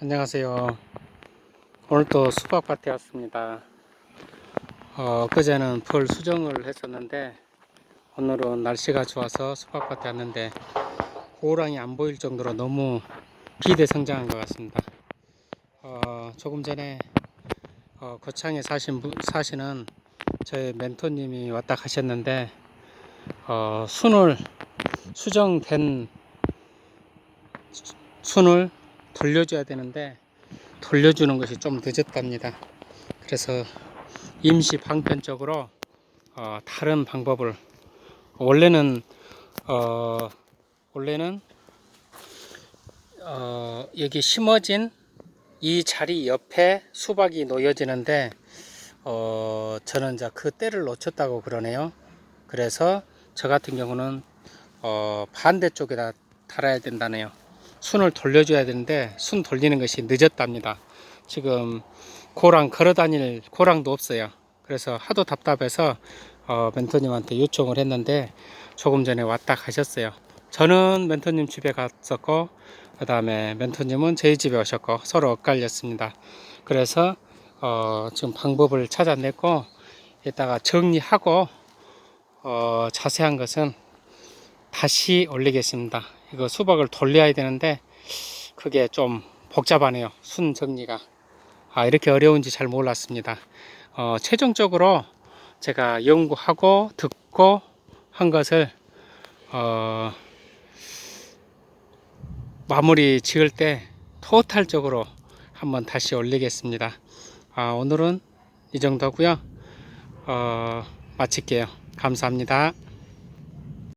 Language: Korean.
안녕하세요. 오늘 또 수박밭에 왔습니다. 어, 그제는 벌 수정을 했었는데 오늘은 날씨가 좋아서 수박밭에 왔는데 호랑이 안 보일 정도로 너무 비대 성장한 것 같습니다. 어, 조금 전에 어, 거창에 사신 분, 사시는 저희 멘토님이 왔다 가셨는데 어, 순을 수정된 수- 순을 돌려줘야 되는데 돌려주는 것이 좀 늦었답니다. 그래서 임시 방편적으로 어, 다른 방법을 원래는 어, 원래는 어, 여기 심어진 이 자리 옆에 수박이 놓여지는데 어, 저는 이제 그 때를 놓쳤다고 그러네요. 그래서 저 같은 경우는 어, 반대쪽에다 달아야 된다네요. 순을 돌려줘야 되는데 순 돌리는 것이 늦었답니다. 지금 고랑 걸어 다닐 고랑도 없어요. 그래서 하도 답답해서 어, 멘토님한테 요청을 했는데 조금 전에 왔다 가셨어요. 저는 멘토님 집에 갔었고 그 다음에 멘토님은 저희 집에 오셨고 서로 엇갈렸습니다. 그래서 어, 지금 방법을 찾아냈고 이따가 정리하고 어, 자세한 것은 다시 올리겠습니다. 이거 수박을 돌려야 되는데 그게 좀 복잡하네요. 순 정리가. 아, 이렇게 어려운지 잘 몰랐습니다. 어, 최종적으로 제가 연구하고 듣고 한 것을 어, 마무리 지을 때 토탈적으로 한번 다시 올리겠습니다. 아, 오늘은 이 정도고요. 어, 마칠게요. 감사합니다.